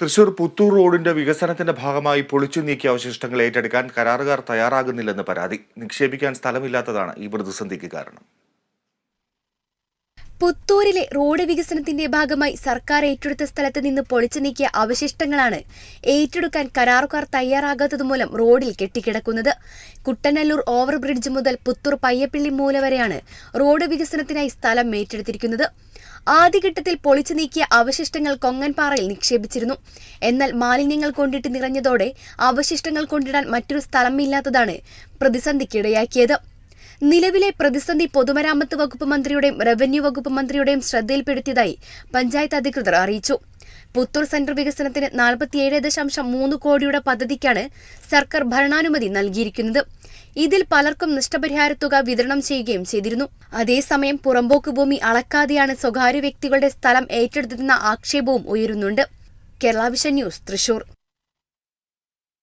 തൃശൂർ പുത്തൂർ റോഡിന്റെ വികസനത്തിന്റെ ഭാഗമായി പൊളിച്ചു നീക്കിയ അവശിഷ്ടങ്ങൾ ഏറ്റെടുക്കാൻ കരാറുകാർ തയ്യാറാകുന്നില്ലെന്ന് പരാതി. നിക്ഷേപിക്കാൻ സ്ഥലമില്ലാത്തതാണ് ഈ പ്രതിസന്ധിക്ക് കാരണം. പുത്തൂരിലെ റോഡ് വികസനത്തിന്റെ ഭാഗമായി സർക്കാർ ഏറ്റെടുത്ത സ്ഥലത്ത് നിന്ന് പൊളിച്ചു നീക്കിയ അവശിഷ്ടങ്ങളാണ് ഏറ്റെടുക്കാൻ കരാറുകാർ തയ്യാറാകാത്തതുമൂലം റോഡിൽ കെട്ടിക്കിടക്കുന്നത്. കുട്ടനല്ലൂർ ഓവർബ്രിഡ്ജ് മുതൽ പുത്തൂർ പയ്യപ്പിള്ളി മൂല വരെയാണ് റോഡ് വികസനത്തിനായി സ്ഥലം ഏറ്റെടുത്തിരിക്കുന്നത്. ആദ്യഘട്ടത്തിൽ പൊളിച്ചു നീക്കിയ അവശിഷ്ടങ്ങൾ കൊങ്ങൻപാറയിൽ നിക്ഷേപിച്ചിരുന്നു. എന്നാൽ മാലിന്യങ്ങൾ കൊണ്ടിട്ട് നിറഞ്ഞതോടെ അവശിഷ്ടങ്ങൾ കൊണ്ടിടാൻ മറ്റൊരു സ്ഥലമില്ലാത്തതാണ് പ്രതിസന്ധിക്കിടയാക്കിയത്. നിലവിലെ പ്രതിസന്ധി പൊതുമരാമത്ത് വകുപ്പ് മന്ത്രിയുടെയും റവന്യൂ വകുപ്പ് മന്ത്രിയുടെയും ശ്രദ്ധയിൽപ്പെടുത്തിയതായി പഞ്ചായത്ത് അധികൃതർ അറിയിച്ചു. പുത്തൂർ സെന്റർ വികസനത്തിന് നാൽപ്പത്തിയേഴ് ദശാംശം മൂന്ന് കോടിയുടെ പദ്ധതിക്കാണ് സർക്കാർ ഭരണാനുമതി നൽകിയിരിക്കുന്നത്. ഇതിൽ പലർക്കും നഷ്ടപരിഹാര തുക വിതരണം ചെയ്യുകയും ചെയ്തിരുന്നു. അതേസമയം പുറമ്പോക്ക് ഭൂമി അളക്കാതെയാണ് സ്വകാര്യ വ്യക്തികളുടെ സ്ഥലം ഏറ്റെടുത്തതെന്ന ആക്ഷേപവും ഉയരുന്നുണ്ട്. Kerala vision news Thrissur.